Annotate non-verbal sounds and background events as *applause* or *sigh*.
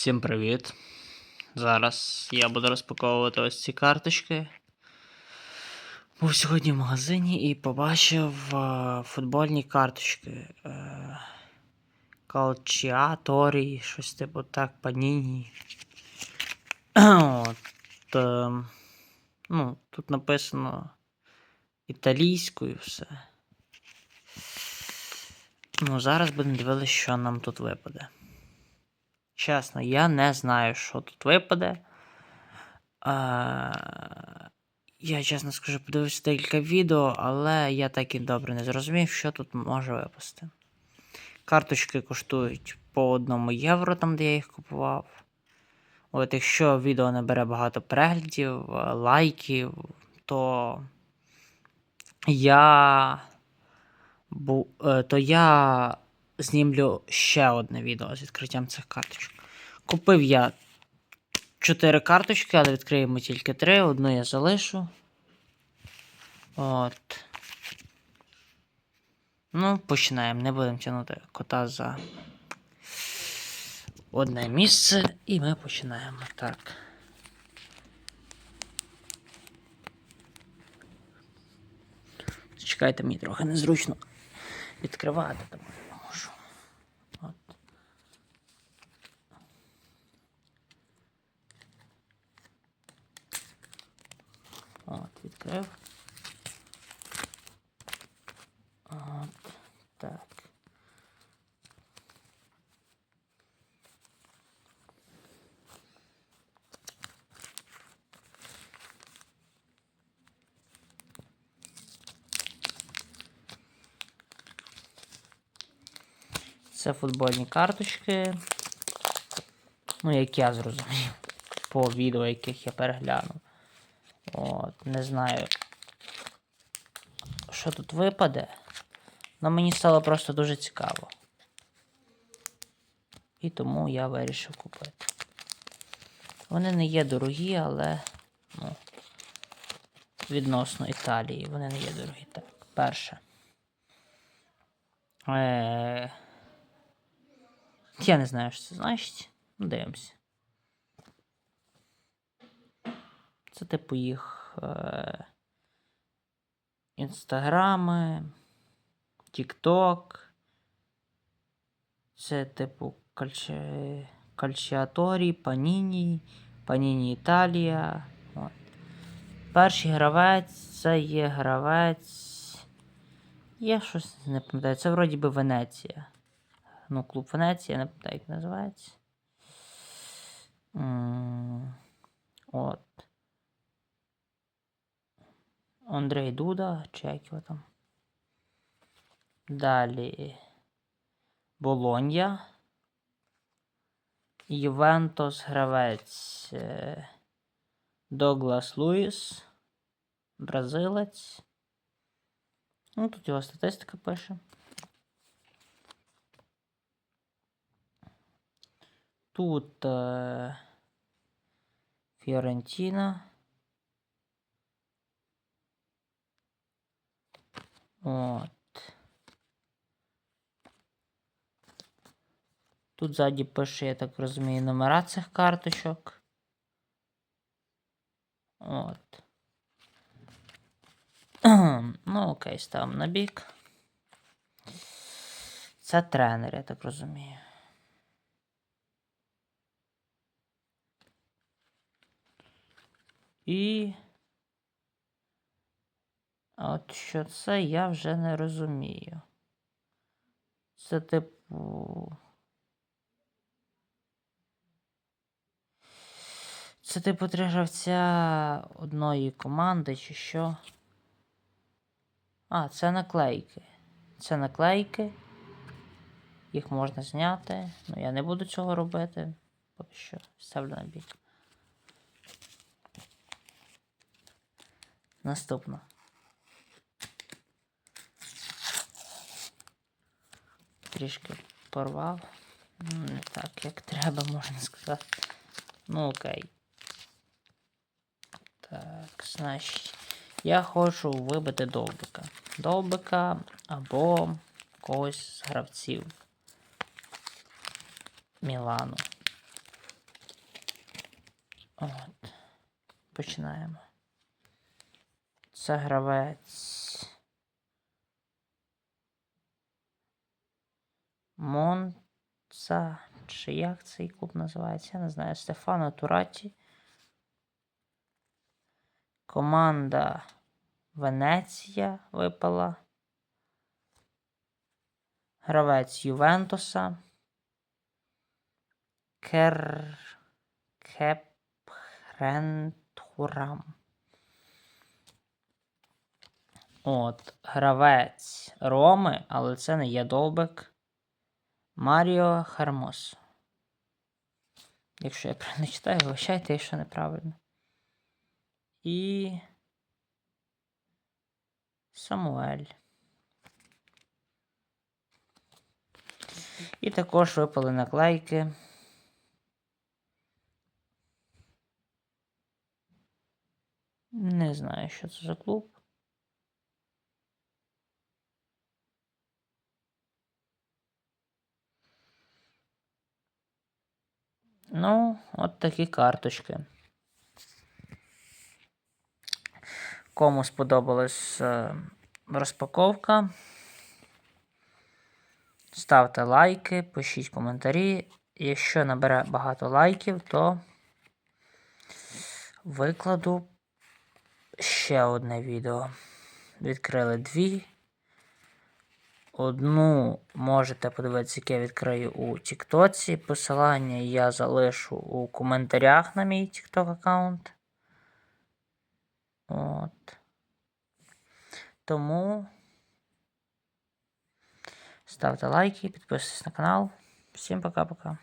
Всім привіт! Зараз я буду розпаковувати ось ці карточки. Був сьогодні в магазині і побачив е, футбольні карточки. Е, Калчіа, Торі, щось типу так, Паніні. От, е, ну, тут написано італійською все. Ну, зараз будемо дивитися, що нам тут випаде. Чесно, я не знаю, що тут випаде. А, я, чесно скажу, подивився декілька відео, але я так і добре не зрозумів, що тут може випасти. Карточки коштують по 1 євро, там, де я їх купував. От якщо відео набере багато переглядів, е, лайків, то я. е, то я знімлю ще одне відео з відкриттям цих карточок. Купив я 4 карточки, але відкриємо тільки 3. Одну я залишу. От. Ну, починаємо. Не будемо тягнути кота за одне місце. І ми починаємо. Так. Чекайте, мені трохи незручно відкривати, тому я не можу. От. От, відкрив. От, так. Це футбольні карточки. Ну, як я зрозумів. По відео, яких я переглянув. От, не знаю. Що тут випаде? Но мені стало просто дуже цікаво. І тому я вирішив купити. Вони не є дорогі, але ну, відносно Італії. Вони не є дорогі. Так, перше. Е... Я не знаю, що це значить. Ну, Дивимося. Це типу їх е... інстаграми, Тікток. Це типу кальче... Кальчіаторі, Паніні, Паніні Італія. От. Перший гравець це є гравець. Я щось не пам'ятаю. Це вроді би Венеція. Ну, клуб Венеція, не пам'ятаю, як називається. От. Андрей Дуда, чи його там. Далі. Болонья. Ювентус гравець. е, Доглас Луїс. Бразилець. Ну, тут його статистика пише. Тут е, Фіорентіна. От. Тут ззаді пише, я так розумію, номера цих карточок. От. *clears throat* ну, окей, ставимо на бік. Це тренер, я так розумію. І. От що це, я вже не розумію. Це типу. Це типу три гравця одної команди, чи що? А, це наклейки. Це наклейки. Їх можна зняти. Ну, я не буду цього робити. Поки що ставлю на бік. Наступно. Трішки порвав. Ну, Не так, як треба, можна сказати. Ну, окей. Так, значить. Я хочу вибити довбика. Довбика або когось з гравців Мілану. От. Починаємо. Це гравець. Монца. Чи як цей клуб називається? Я не знаю. Стефано Тураті. Команда Венеція випала. Гравець Ювентуса. Кер... Кепхрентхурам. От, гравець Роми, але це не є довбик. Маріо Хармос. Якщо я правильно читаю, вибачайте, якщо неправильно. І. Самуель. І також випали наклейки. Не знаю, що це за клуб. Ну, от такі карточки. Кому сподобалась е, розпаковка, ставте лайки, пишіть коментарі. Якщо набере багато лайків, то викладу ще одне відео. Відкрили дві. Одну можете подивитися, яке я відкрию у Тіктоці. Посилання я залишу у коментарях на мій Тікток аккаунт. От. Тому ставте лайки, підписуйтесь на канал. Всім пока-пока.